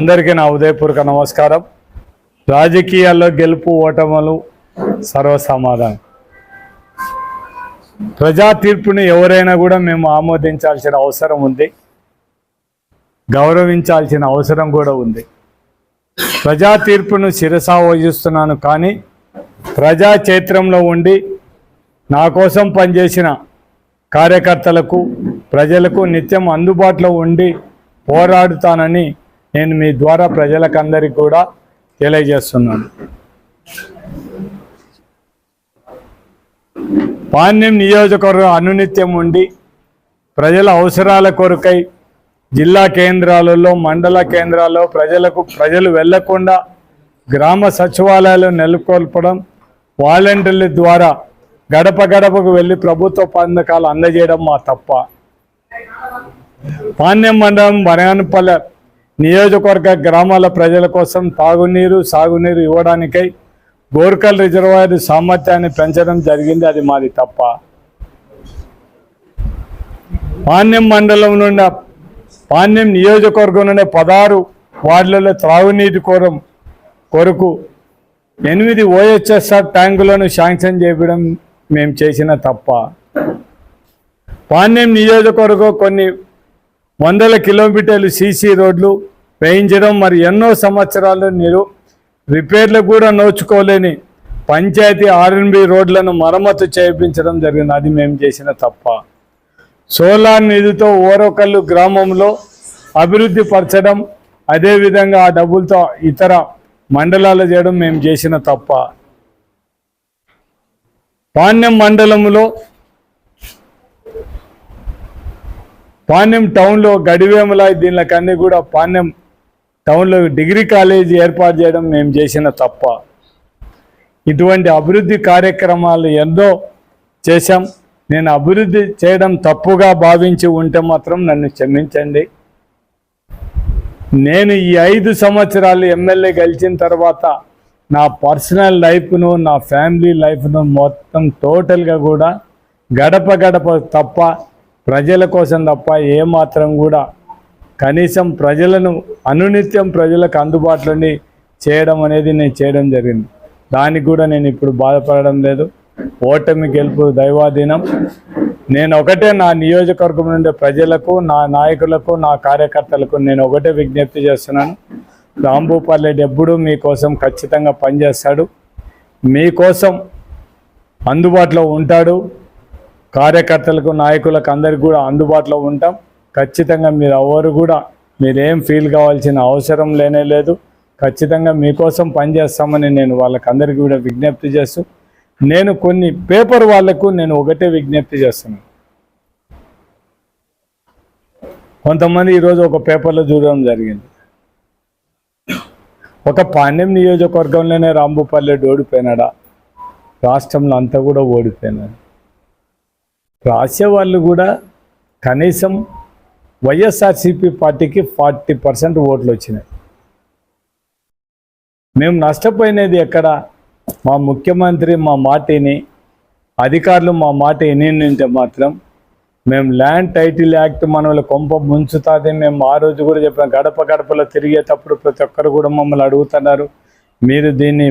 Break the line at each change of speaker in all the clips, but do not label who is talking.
అందరికీ నా ఉదయపూర్వక నమస్కారం. రాజకీయాల్లో గెలుపు ఓటములు సర్వసమాధానం. ప్రజా తీర్పుని ఎవరైనా కూడా మేము ఆమోదించాల్సిన అవసరం ఉంది. గౌరవించాల్సిన అవసరం కూడా ఉంది. ప్రజా తీర్పును శిరసా వహిస్తున్నాను కానీ ప్రజా చైత్రంలో ఉండి నా కోసం పనిచేసిన కార్యకర్తలకు ప్రజలకు నిత్యం అందుబాటులో ఉండి పోరాడుతానని నేను మీ ద్వారా ప్రజలకందరికీ కూడా తెలియజేస్తున్నాను. పాణ్యం నియోజకవర్గం అనునిత్యం ఉండి ప్రజల అవసరాల కొరకై జిల్లా కేంద్రాలలో మండల కేంద్రాల్లో ప్రజలకు ప్రజలు వెళ్ళకుండా గ్రామ సచివాలయాలు నెలకొల్పడం వాలంటీర్ల ద్వారా గడప గడపకు వెళ్ళి ప్రభుత్వ పథకాలు అందజేయడం మా తప్ప. పాణ్యం మండలం బనగానపల్లె నియోజకవర్గ గ్రామాల ప్రజల కోసం తాగునీరు సాగునీరు ఇవ్వడానికై గోర్కల్ రిజర్వాయర్ సామర్థ్యాన్ని పెంచడం జరిగింది. అది మాది తప్ప. పాణ్యం మండలం నుండి పాణ్యం నియోజకవర్గం నుండి పదహారు వార్డులలో త్రాగునీటి కోరం కొరకు ఎనిమిది ఓఎచ్ఎస్ఆర్ ట్యాంకులను శాంక్షన్ చేయడం మేము చేసిన తప్ప. పాణ్యం నియోజకవర్గం కొన్ని వందల కిలోమీటర్లు సీసీ రోడ్లు వేయించడం మరి ఎన్నో సంవత్సరాలు నీరు రిపేర్లు కూడా నోచుకోలేని పంచాయతీ ఆర్ఎన్బి రోడ్లను మరమ్మతు చేయించడం జరిగింది. అది మేము చేసిన తప్ప. సోలార్ నిధితో ఓరొకళ్ళు గ్రామంలో అభివృద్ధి పరచడం అదేవిధంగా ఆ డబ్బులతో ఇతర మండలాలు చేయడం మేము చేసిన తప్ప. పాణ్యం మండలంలో పాణ్యం టౌన్లో గడివేముల దీనికన్నీ కూడా పాణ్యం టౌన్లో డిగ్రీ కాలేజీ ఏర్పాటు చేయడం మేము చేసిన తప్ప ఇటువంటి అభివృద్ధి కార్యక్రమాలు ఎన్నో చేశాం. నేను అభివృద్ధి చేయడం తప్పుగా భావించి ఉంటే మాత్రం నన్ను క్షమించండి. నేను ఈ ఐదు సంవత్సరాలు ఎమ్మెల్యే గెలిచిన తర్వాత నా పర్సనల్ లైఫ్ను నా ఫ్యామిలీ లైఫ్ను మొత్తం టోటల్గా కూడా గడప గడప తప్ప ప్రజల కోసం తప్ప ఏమాత్రం కూడా కనీసం ప్రజలను అనునిత్యం ప్రజలకు అందుబాటులోని చేయడం అనేది నేను చేయడం జరిగింది. దానికి కూడా నేను ఇప్పుడు బాధపడడం లేదు. ఓటమి గెలుపు దైవాధీనం. నేను ఒకటే నా నియోజకవర్గం నుండి ప్రజలకు నా నాయకులకు నా కార్యకర్తలకు నేను ఒకటే విజ్ఞప్తి చేస్తున్నాను. రాంభూపాల్ ఎప్పుడూ మీకోసం ఖచ్చితంగా పనిచేస్తాడు. మీకోసం అందుబాటులో ఉంటాడు. కార్యకర్తలకు నాయకులకు అందరికి కూడా అందుబాటులో ఉంటాం. ఖచ్చితంగా మీరు ఎవరు కూడా మీరేం ఫీల్ కావాల్సిన అవసరం లేనే లేదు. ఖచ్చితంగా మీకోసం పనిచేస్తామని నేను వాళ్ళకందరికీ కూడా విజ్ఞప్తి చేస్తూ నేను కొన్ని పేపర్ వాళ్ళకు నేను ఒకటే విజ్ఞప్తి చేస్తున్నాను. కొంతమంది ఈరోజు ఒక పేపర్లో చూడడం జరిగింది. ఒక పాండ్యం నియోజకవర్గంలోనే రాంభూపల్లెడ్డి ఓడిపోయినాడా? రాష్ట్రంలో అంతా కూడా ఓడిపోయినాడు. రాసేవాళ్ళు కూడా కనీసం వైఎస్ఆర్సీపీ పార్టీకి ఫార్టీ పర్సెంట్ ఓట్లు వచ్చినాయి. మేము నష్టపోయినది ఎక్కడ? మా ముఖ్యమంత్రి మా మాటిని అధికారులు మా మాట వినింటే మాత్రం మేము ల్యాండ్ టైటిల్ యాక్ట్ మనల్ని కొంప ముంచుతుంది మేము ఆ రోజు కూడా చెప్పాం గడప గడపలో తిరిగేటప్పుడు ప్రతి ఒక్కరు కూడా మమ్మల్ని అడుగుతున్నారు. మీరు దీన్ని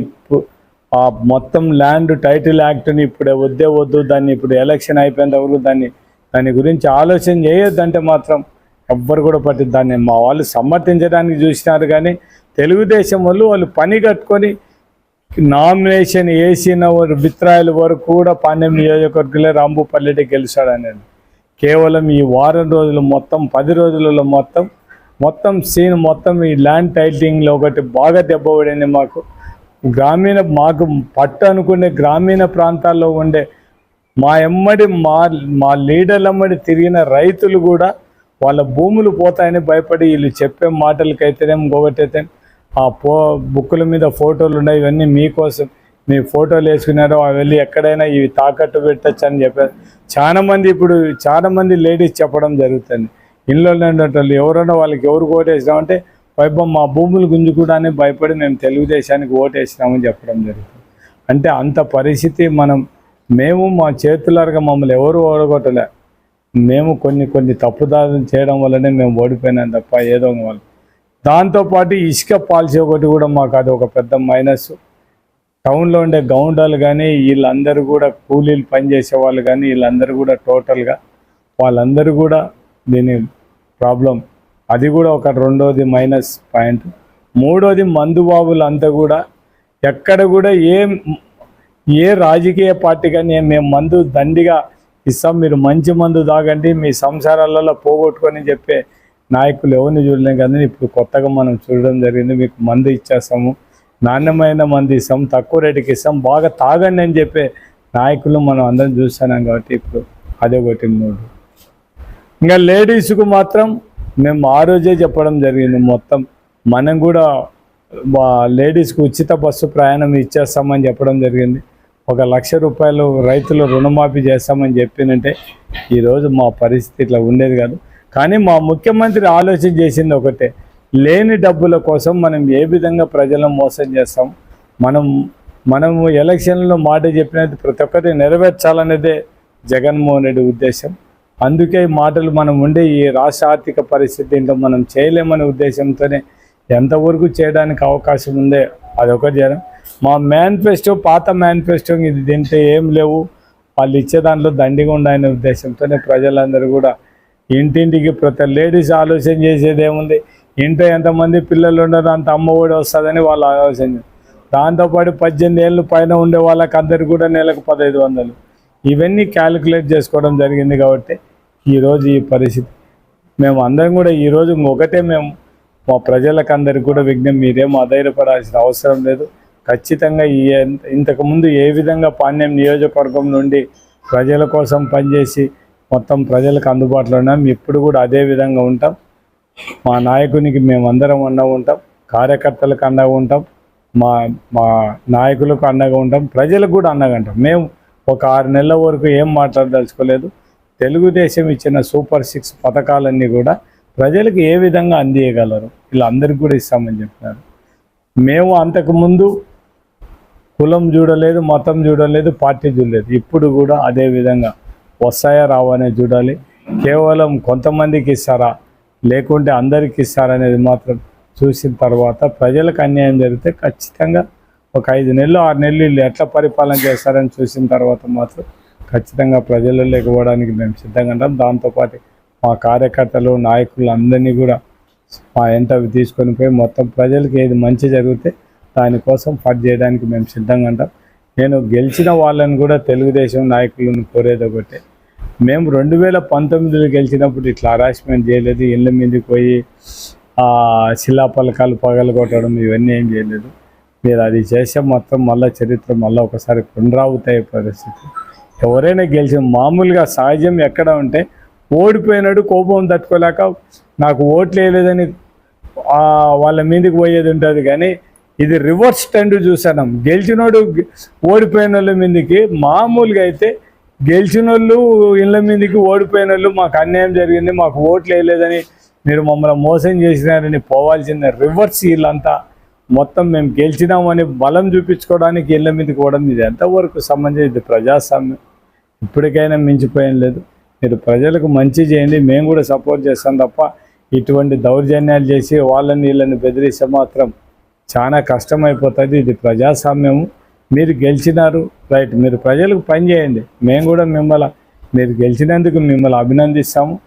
ఆ మొత్తం ల్యాండ్ టైటిల్ యాక్ట్ని ఇప్పుడు వద్దే వద్దు దాన్ని ఇప్పుడు ఎలక్షన్ అయిపోయిన వరకు దాన్ని దాని గురించి ఆలోచన చేయొద్దంటే మాత్రం ఎవ్వరు కూడా పట్టి దాన్ని మా వాళ్ళు సమర్థించడానికి చూసినారు కానీ తెలుగుదేశం వాళ్ళు వాళ్ళు పని కట్టుకొని నామినేషన్ వేసిన వారు వరకు కూడా పాండ్యం నియోజకవర్గంలో రాంభూపల్లెడ్డి గెలిచాడనేది కేవలం ఈ వారం రోజులు మొత్తం పది రోజులలో మొత్తం మొత్తం సీన్ మొత్తం ఈ ల్యాండ్ టైటింగ్లో ఒకటి బాగా దెబ్బపడింది మాకు. గ్రామీణ మాకు పట్టు అనుకునే గ్రామీణ ప్రాంతాల్లో ఉండే మా ఎమ్మడి మా మా లీడర్లమ్మడి తిరిగిన రైతులు కూడా వాళ్ళ భూములు పోతాయని భయపడి వీళ్ళు చెప్పే మాటలకైతేనేం ఇంకొకటైతే ఆ పో బుక్కుల మీద ఫోటోలు ఉన్నాయి ఇవన్నీ మీకోసం. మీ ఫోటోలు వేసుకున్నారో అవి వెళ్ళి ఎక్కడైనా ఇవి తాకట్టు పెట్టచ్చు అని చెప్పారు. చాలామంది ఇప్పుడు చాలామంది లేడీస్ చెప్పడం జరుగుతుంది. ఇళ్ళలో ఉండేటోళ్ళు ఎవరైనా వాళ్ళకి ఎవరు ఓటేసినామంటే వైభవం మా భూములు గుంజుకోవడానికి భయపడి మేము తెలుగుదేశానికి ఓటేసినామని చెప్పడం జరుగుతుంది. అంటే అంత పరిస్థితి మనం మేము మా చేతులారుగా మమ్మల్ని ఎవరు ఓడగొట్టలే. మేము కొన్ని కొన్ని తప్పుదారులు చేయడం వల్లనే మేము ఓడిపోయినాం తప్ప ఏదో ఒక దాంతోపాటు ఇసుక పాలసీ ఒకటి కూడా మాకు అది ఒక పెద్ద మైనస్. టౌన్లో ఉండే గౌండాలు కానీ వీళ్ళందరూ కూడా కూలీలు పనిచేసే వాళ్ళు కానీ వీళ్ళందరూ కూడా టోటల్గా వాళ్ళందరూ కూడా దీని ప్రాబ్లం. అది కూడా ఒక రెండోది మైనస్ పాయింట్. మూడోది మందుబాబులు అంతా కూడా ఎక్కడ కూడా ఏ ఏ రాజకీయ పార్టీ కానీ మేము మందు దండిగా ఇస్తాం మీరు మంచి మందు తాగండి మీ సంసారాలలో పోగొట్టుకొని చెప్పే నాయకులు ఎవరిని చూడలేం కానీ ఇప్పుడు కొత్తగా మనం చూడడం జరిగింది మీకు మందు ఇచ్చేస్తాము. నాణ్యమైన మందు ఇస్తాం తక్కువ రేటుకి ఇస్తాం బాగా తాగండి అని చెప్పే నాయకులు మనం అందరం చూస్తున్నాం కాబట్టి ఇప్పుడు అదొకటి మూడు. ఇంకా లేడీస్కు మాత్రం మేము ఆ రోజే చెప్పడం జరిగింది మొత్తం. మనం కూడా లేడీస్కి ఉచిత బస్సు ప్రయాణం ఇచ్చేస్తామని చెప్పడం జరిగింది. ఒక లక్ష రూపాయలు రైతులు రుణమాఫీ చేస్తామని చెప్పినంటే ఈరోజు మా పరిస్థితి ఇట్లా ఉండేది కాదు. కానీ మా ముఖ్యమంత్రి ఆలోచన చేసింది ఒకటే లేని డబ్బుల కోసం మనం ఏ విధంగా ప్రజలను మోసం చేస్తాం? మనం మనము ఎలక్షన్లో మాట చెప్పినది ప్రతి ఒక్కటి నెరవేర్చాలనేదే జగన్మోహన్ రెడ్డి ఉద్దేశం. అందుకే మాటలు మనం ఉండే ఈ రాష్ట్ర ఆర్థిక పరిస్థితి ఏంటో మనం చేయలేమనే ఉద్దేశంతోనే ఎంతవరకు చేయడానికి అవకాశం ఉందే అదొకటి జనం మా మేనిఫెస్టో పాత మేనిఫెస్టో ఇది తింటే ఏం లేవు. వాళ్ళు ఇచ్చే దాంట్లో దండిగా ఉండాలనే ఉద్దేశంతోనే ప్రజలందరూ కూడా ఇంటింటికి ప్రతి లేడీస్ ఆలోచన చేసేది ఏముంది? ఇంట్లో ఎంతమంది పిల్లలు ఉండరు అంత అమ్మ ఒడి వస్తుందని వాళ్ళు ఆలోచన. దాంతోపాటు పద్దెనిమిది ఏళ్ళు పైన ఉండే వాళ్ళకి అందరికి కూడా నెలకు పదహైదు వందలు. ఇవన్నీ క్యాలిక్యులేట్ చేసుకోవడం జరిగింది కాబట్టి ఈరోజు ఈ పరిస్థితి. మేము అందరం కూడా ఈరోజు ఒకటే మేము మా ప్రజలకు అందరికి కూడా విఘ్నం. మీరేం అధైర్యపడాల్సిన అవసరం లేదు. ఖచ్చితంగా ఈ ఇంతకుముందు ఏ విధంగా పాణ్యం నియోజకవర్గం నుండి ప్రజల కోసం పనిచేసి మొత్తం ప్రజలకు అందుబాటులో ఉన్నాం ఇప్పుడు కూడా అదే విధంగా ఉంటాం. మా నాయకునికి మేము అందరం అండగా ఉంటాం కార్యకర్తలకు అండగా ఉంటాం మా మా నాయకులకు అండగా ఉంటాం ప్రజలకు కూడా అండగా ఉంటాం. మేము ఒక ఆరు నెలల వరకు ఏం మాట్లాడదలుచుకోలేదు. తెలుగుదేశం ఇచ్చిన సూపర్ సిక్స్ పథకాలన్నీ కూడా ప్రజలకు ఏ విధంగా అందియగలరు? ఇలా అందరికి కూడా ఇస్తామని చెప్పినారు మేము అంతకుముందు కులం చూడలేదు మతం చూడలేదు పార్టీ చూడలేదు. ఇప్పుడు కూడా అదే విధంగా వస్తాయా రావనే చూడాలి. కేవలం కొంతమందికి ఇస్తారా? లేకుంటే అందరికి ఇస్తారా అనేది మాత్రం చూసిన తర్వాత ప్రజలకు అన్యాయం జరిగితే ఖచ్చితంగా ఒక ఐదు నెలలు ఆరు నెలలు వీళ్ళు ఎట్లా పరిపాలన చేస్తారని చూసిన తర్వాత మాత్రం ఖచ్చితంగా ప్రజలు లేకపోవడానికి మేము సిద్ధంగా ఉంటాం దాంతోపాటు మా కార్యకర్తలు నాయకులు అందరినీ కూడా మా ఎంట తీసుకొని పోయి మొత్తం ప్రజలకు ఏది మంచి జరిగితే దానికోసం ఫైట్ చేయడానికి మేము సిద్ధంగా ఉంటాం. నేను గెలిచిన వాళ్ళని కూడా తెలుగుదేశం నాయకులను కోరేది ఒకటే. మేము రెండు వేల పంతొమ్మిదిలో గెలిచినప్పుడు ఇట్లా హరాస్మెంట్ చేయలేదు. ఇళ్ళ మీదకి పోయి శిలాపలకాలు పగలగొట్టడం ఇవన్నీ ఏం చేయలేదు. మీరు అది చేసే మొత్తం మళ్ళీ చరిత్ర మళ్ళీ ఒకసారి పునరావృతయ్యే పరిస్థితి. ఎవరైనా గెలిచిన మామూలుగా సహజం ఎక్కడ ఉంటే ఓడిపోయినాడు కోపం తట్టుకోలేక నాకు ఓట్లు వేయలేదని వాళ్ళ మీదకి పోయేది ఉంటుంది. కానీ ఇది రివర్స్ ట్రెండ్ చూసాను గెలిచినోడు ఓడిపోయిన వాళ్ళ మీదకి మామూలుగా అయితే గెలిచిన వాళ్ళు ఇళ్ళ మీదకి ఓడిపోయిన వాళ్ళు మాకు అన్యాయం జరిగింది మాకు ఓట్లు వేయలేదని మీరు మమ్మల్ని మోసం చేసినారని పోవాల్సిన రివర్స్ వీళ్ళంతా మొత్తం మేము గెలిచినామని బలం చూపించుకోవడానికి ఇళ్ళ మీదకి పోవడం ఇది ఎంతవరకు సంబంధించి ఇది ప్రజాస్వామ్యం. ఇప్పటికైనా మించిపోయిన లేదు. మీరు ప్రజలకు మంచి చేయండి మేము కూడా సపోర్ట్ చేస్తాం తప్ప ఇటువంటి దౌర్జన్యాలు చేసి వాళ్ళని వీళ్ళని బెదిరిస్తే మాత్రం చాలా కష్టమైపోతుంది. ఇది ప్రజాస్వామ్యము. మీరు గెలిచినారు. రైట్. మీరు ప్రజలకు పని చేయండి. మేము కూడా మిమ్మల్ని మీరు గెలిచినందుకు మిమ్మల్ని అభినందిస్తాము.